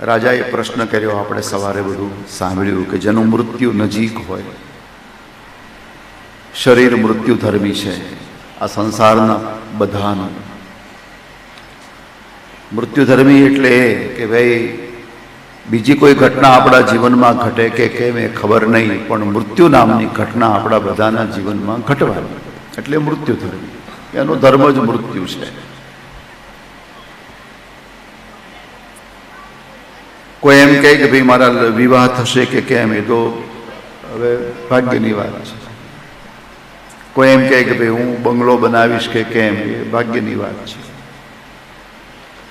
રાજાએ પ્રશ્ન કર્યો, આપણે સવારે બધું સાંભળ્યું કે જેનું મૃત્યુ નજીક હોય. શરીર મૃત્યુ ધર્મી છે, આ સંસારના બધાનું. મૃત્યુ ધર્મી એટલે એ કે ભાઈ, બીજી કોઈ ઘટના આપણા જીવનમાં ઘટે કે કેમ એ ખબર નહીં, પણ મૃત્યુ નામની ઘટના આપણા બધાના જીવનમાં ઘટવાની. એટલે મૃત્યુ ધર્મી. એનો ધર્મ જ મૃત્યુ છે. કોઈ એમ કહે કે ભાઈ મારા વિવાહ થશે કે કેમ? એ તો હવે ભાગ્યની વાત છે. કોઈ એમ કહે કે ભાઈ હું બંગલો બનાવીશ કે કેમ? એ ભાગ્યની વાત છે.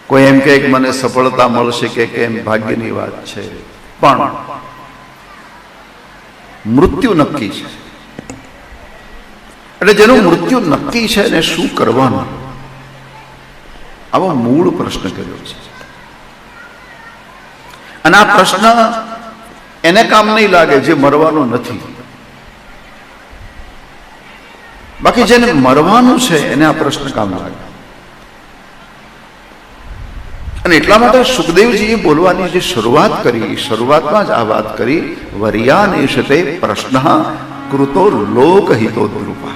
કોઈ એમ કહે કે મને સફળતા મળશે કે કેમ? ભાગ્યની વાત છે. પણ મૃત્યુ નક્કી છે. એટલે જેનું મૃત્યુ નક્કી છે એને શું કરવાનું? આવો મૂળ પ્રશ્ન કર્યો છે. અને આ પ્રશ્ન એને કામ નહીં લાગે, જે મરવાનો નથી. બાકી જેને મરવાનું છે, એને આ પ્રશ્ન કામ લાગે. અને એટલા માટે સુખદેવજીએ બોલવાની જે શરૂઆત કરી શરૂઆતમાં જ આ વાત કરી, વર્યાનેશતે પ્રશ્ન કૃતો લોકહિતો દ્રુપા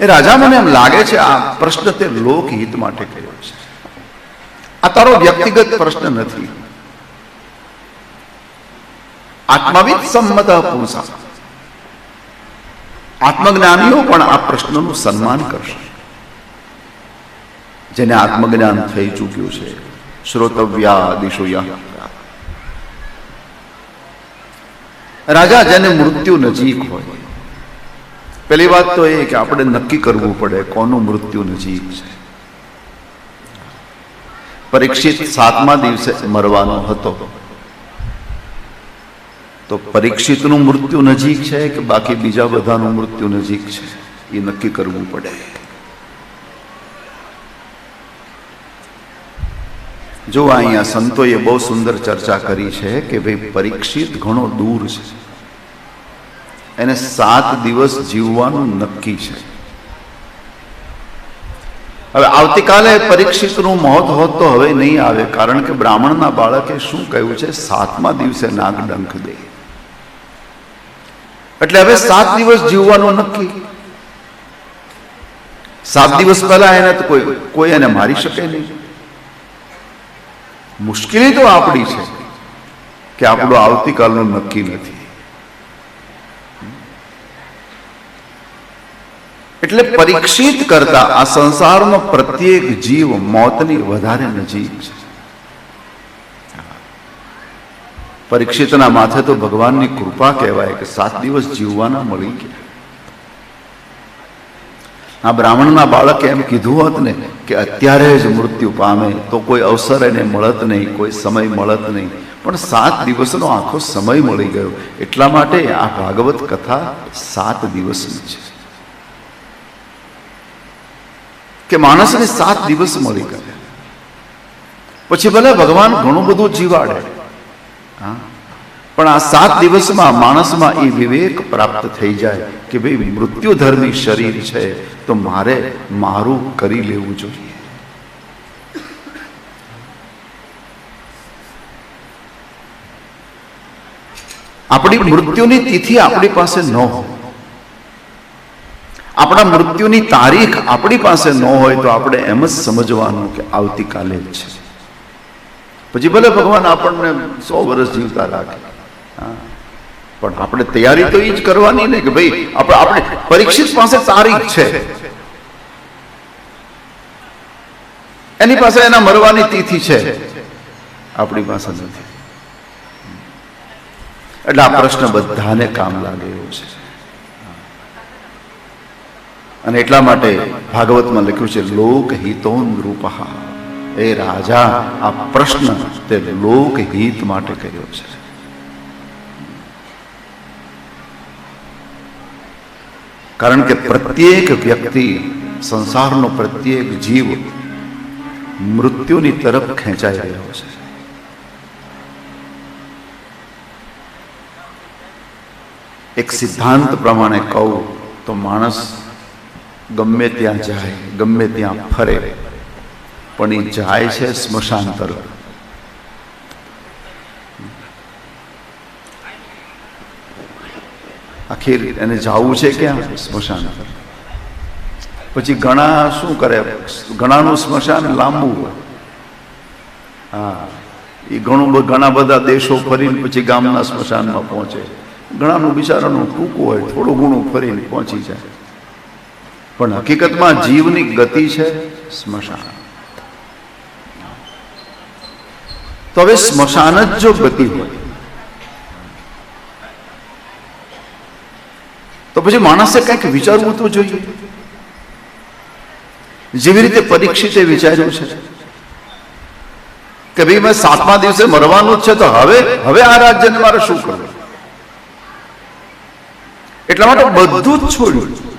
એ રાજા મને એમ લાગે છે, આ પ્રશ્ન તે લોકહિત માટે કર્યો છે. આ તારો વ્યક્તિગત પ્રશ્ન નથી. આત્મવિદ સંમત પુરુષા. આત્મજ્ઞાનીઓ પણ આ પ્રશ્નનું સન્માન કરશે. જેને આત્મજ્ઞાન થઈ ચૂક્યું છે. શ્રોતવ્યા રાજા જેને મૃત્યુ નજીક હોય. પહેલી વાત તો એ કે આપણે નક્કી કરવું પડે કોનું મૃત્યુ નજીક છે. પરીક્ષિત સાતમા દિવસે મરવાનો હતો. તો પરીક્ષિતનું મૃત્યુ નજીક છે કે બાકી બીજા બધાનું મૃત્યુ નજીક છે? એ નક્કી કરવું પડે. જો અહીંયા સંતોએ બહુ સુંદર ચર્ચા કરી છે કે ભાઈ પરીક્ષિત ઘણો દૂર છે. એને સાત દિવસ જીવવાનું નક્કી છે. હવે આવતીકાલે પરીક્ષિતનું મોત હોત તો હવે નહીં આવે, કારણ કે બ્રાહ્મણના બાળકે શું કહ્યું છે? સાતમા દિવસે નાગ ડંખ દે. એટલે હવે સાત દિવસ જીવવાનું નક્કી. સાત દિવસ પહેલા એને તો કોઈ કોઈ એને મારી શકે નહીં. મુશ્કેલી તો આપણી છે કે આપણું આવતીકાલનું નક્કી નથી. એટલે પરીક્ષિત કરતા આ સંસારનો પ્રત્યેક જીવ મોતની વધારે નજીક છે. પરીક્ષિતના માથે તો ભગવાનની કૃપા કહેવાય કે સાત દિવસ જીવવાના મળી ગયા. આ બ્રાહ્મણના બાળકે એમ કીધું હોત ને કે અત્યારે જ મૃત્યુ પામે તો કોઈ અવસર એને મળત નહીં કોઈ સમય મળત નહીં. પણ સાત દિવસનો આખો સમય મળી ગયો. એટલા માટે આ ભાગવત કથા સાત દિવસની છે. કે માણસને સાત દિવસ મળી ગયા. પછી ભલે ભગવાન ઘણું બધું જીવાડે. હા. પણ આ સાત દિવસમાં માણસમાં એ વિવેક પ્રાપ્ત થઈ જાય કે ભાઈ મૃત્યુ ધર્મી શરીર છે, તો મારે મારું કરી લેવું જોઈએ. આપણી મૃત્યુની તિથિ આપણી પાસે ન હોય. આપણા મૃત્યુની તારીખ આપણી પાસે ન હોય તો આપણે એમ જ સમજવાનું કે આવતીકાલે જ છે. પછી ભલે ભગવાન આપણને સો વર્ષ જીવતા રાખે. પણ આપણે તૈયારી તો એ જ કરવાની ને કે ભાઈ આપણે આપણે પરીક્ષિત પાસે તારીખ છે. એની પાસે એના મરવાની તિથિ છે. આપણી પાસે નથી. એટલે આ પ્રશ્ન બધાને કામ લાગે એવો છે. અને એટલા માટે ભાગવતમાં લખ્યું છે, લોકહિતોન રૂપહા એ રાજા આ પ્રશ્ન તે લોકહિત માટે કર્યો છે. કારણ કે પ્રત્યેક વ્યક્તિ, સંસારનો પ્રત્યેક જીવ મૃત્યુની તરફ ખેંચાઈ રહ્યો છે. એક સિદ્ધાંત પ્રમાણે કહું તો માણસ ગમે ત્યાં જાય, ગમે ત્યાં ફરે, પણ એ જાય છે સ્મશાન તરફ. આખી એને જવું છે ક્યાં? સ્મશાન પછી ઘણા શું કરે? ઘણાનું સ્મશાન લાંબુ હોય. હા, એ ઘણું ઘણા બધા દેશો ફરીને પછી ગામના સ્મશાનમાં પહોંચે. ઘણાનું બિચારાનું ટૂંકું હોય, થોડું ઘણું ફરીને પહોંચી જાય. પણ હકીકતમાં જીવની ગતિ છે સ્મશાન. તો હવે સ્મશાન જ જો ગતિ હોય, તો પછી માણસે કંઈક વિચારવું તો જોઈએ. જેવી રીતે પરીક્ષિતે વિચાર્યું છે કે ભાઈ મેં સાતમા દિવસે મરવાનું જ છે, તો હવે હવે આ રાજ્યને મારે શું કરવું? એટલા માટે બધું જ છોડ્યું.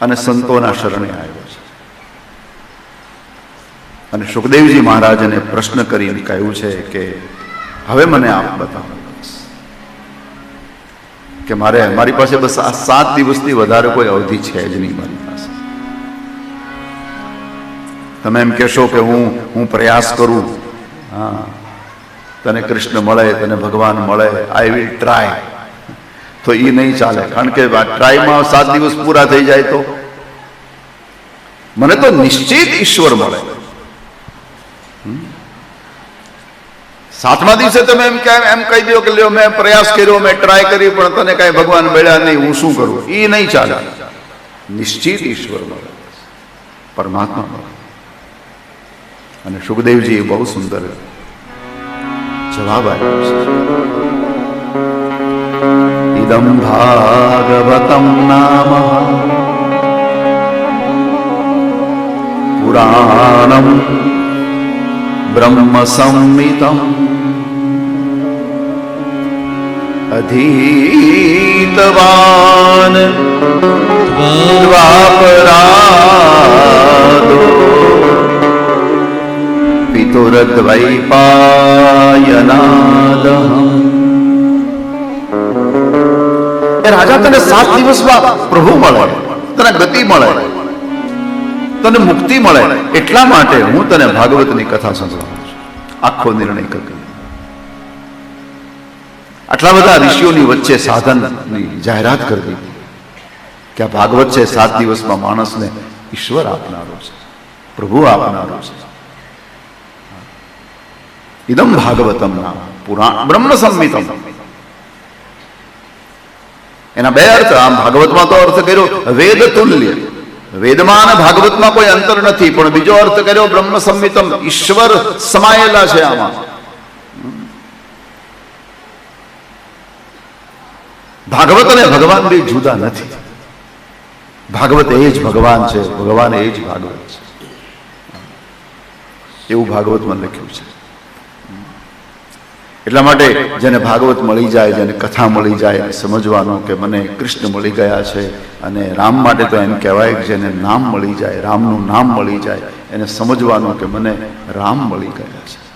અને સંતોના શરણે આવ્યો છે. અને સુખદેવજી મહારાજને પ્રશ્ન કરીને કહ્યું છે કે, હવે મને આપ બતાવો. કે મારે મારી પાસે બસ આ સાત દિવસથી વધારે કોઈ અવધિ છે જ નહીં મારી પાસે. તમે એમ કહેશો કે હું હું પ્રયાસ કરું. હા. તને કૃષ્ણ મળે, તને ભગવાન મળે આઈ વિલ ટ્રાય તો એ નહીં ચાલે. કારણ કે ટ્રાયમાં સાત દિવસ પૂરા થઈ જાય તો. મને તો નિશ્ચિત ઈશ્વર મળે. સાતમા દિવસે તમે એમ કે એમ કહી દો કે લ્યો મેં પ્રયાસ કર્યો, મેં ટ્રાય કરી, પણ તને કાંઈ ભગવાન મળ્યા નહીં, હું શું કરું? એ નહીં ચાલે. નિશ્ચિત ઈશ્વર મળે. પરમાત્મા મળે. અને સુખદેવજી બહુ સુંદર જવાબ આપ્યો ઇદમ ભાગવતમ નામ પુરાણમ બ્રહ્મ સંમિતમ અધીતવાન દ્વાપરાદો એ રાજા તને સાત દિવસમાં પ્રભુ મળે, તને ગતિ મળે, તને મુક્તિ મળે, એટલા માટે હું તને ભાગવતની કથા સંભળાવું આખો નિર્ણય કરી. આટલા બધા ઋષિઓની વચ્ચે સાધનની જાહેરાત કરી કે આ ભાગવત છે, સાત દિવસમાં માણસને ઈશ્વર આપનારો છે, પ્રભુ આપનારો છે. ઇદમ ભાગવતમ નામ પુરાણ, બ્રહ્મ સંમિતમ એના બે અર્થ. આમ ભાગવતમાં તો અર્થ કર્યો વેદ તુલ્ય. વેદમાં અને ભાગવતમાં કોઈ અંતર નથી, પણ બીજો અર્થ કર્યો બ્રહ્મ સંમિતમ ઈશ્વર સમાયેલા છે આમાં. ભાગવત અને ભગવાન બે જુદા નથી. ભાગવત એ જ ભગવાન છે, ભગવાન એ જ ભાગવત છે. એવું ભાગવતમાં લખ્યું છે. એટલા માટે જેને ભાગવત મળી જાય, જેને કથા મળી જાય, એને સમજવાનું કે મને કૃષ્ણ મળી ગયા છે અને રામ માટે તો એમ કહેવાય કે જેને નામ મળી જાય, રામનું નામ મળી જાય, એને સમજવાનું કે મને રામ મળી ગયા છે.